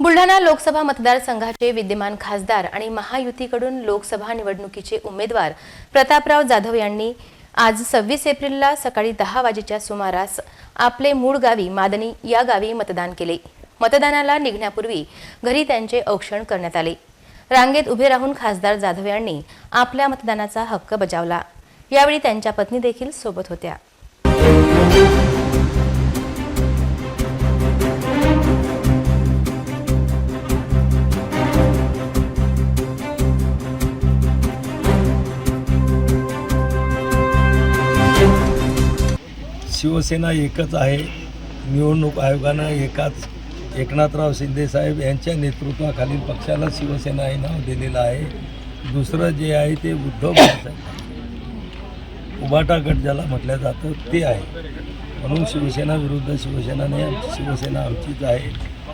बुलढाणा लोकसभा मतदारसंघाचे विद्यमान खासदार आणि महायुतीकडून लोकसभा निवडणुकीचे उमेदवार प्रतापराव जाधव यांनी आज सव्वीस एप्रिलला सकाळी दहा वाजेच्या सुमारास आपले मूळ गावी मादनी या गावी मतदान केले. मतदानाला निघण्यापूर्वी घरी त्यांचे औक्षण करण्यात आले. रांगेत उभे राहून खासदार जाधव यांनी आपल्या मतदानाचा हक्क बजावला. यावेळी त्यांच्या पत्नी देखील सोबत होत्या. शिवसेना एकच आहे. निवडणूक आयोगानं एकाच एकनाथराव शिंदेसाहेब यांच्या नेतृत्वाखालील पक्षाला शिवसेना हे नाव दिलेलं आहे. दुसरं जे आहे ते उद्धव बाळासाहेब उबाटा गट ज्याला म्हटलं जातं ते आहे. म्हणून शिवसेना विरुद्ध शिवसेनाने आमची शिवसेना आमचीच आहे.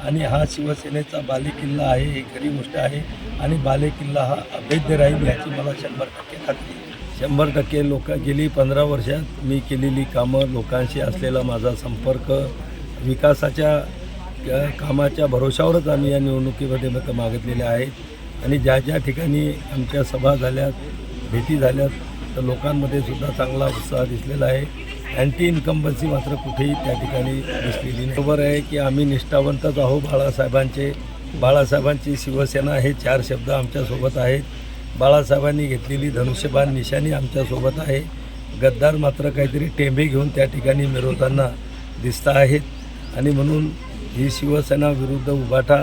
आणि हा शिवसेनेचा बालेकिल्ला आहे ही खरी गोष्ट आहे. आणि बालेकिल्ला हा अभेद्य राहील याची मला शंभर टक्के खात्री आहे. शंभर टक्के लोक गेली पंधरा वर्षात मी केलेली कामं लोकांशी असलेला माझा संपर्क विकासाच्या कामाच्या भरोशावरच आम्ही या निवडणुकीमध्ये मतं मागितलेले आहेत. आणि ज्या ज्या ठिकाणी आमच्या सभा झाल्यात भेटी झाल्यात तर लोकांमध्ये सुद्धा चांगला उत्साह दिसलेला आहे. अँटी इन्कम्बन्सी मात्र कुठेही त्या ठिकाणी दिसलेली नाही. बरोबर आहे की आम्ही निष्ठावंतच आहो बाळासाहेबांचे. बाळासाहेबांची शिवसेना हे चार शब्द आमच्यासोबत आहेत. बाळासाहेबांनी घेतलेली धनुष्यबाण निशाणी आमच्यासोबत आहे. गद्दार मात्र काहीतरी टेंबे घेऊन त्या ठिकाणी मिरवताना दिसत आहेत. आणि म्हणून ही शिवसेना विरुद्ध उभाटा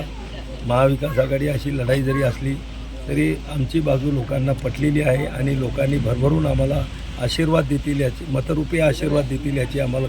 महाविकास आघाडी अशी लढाई जरी असली तरी आमची बाजू लोकांना पटलेली आहे आणि लोकांनी भरभरून आम्हाला आशीर्वाद देतील याची मतरूपी आशीर्वाद देतील याची आम्हाला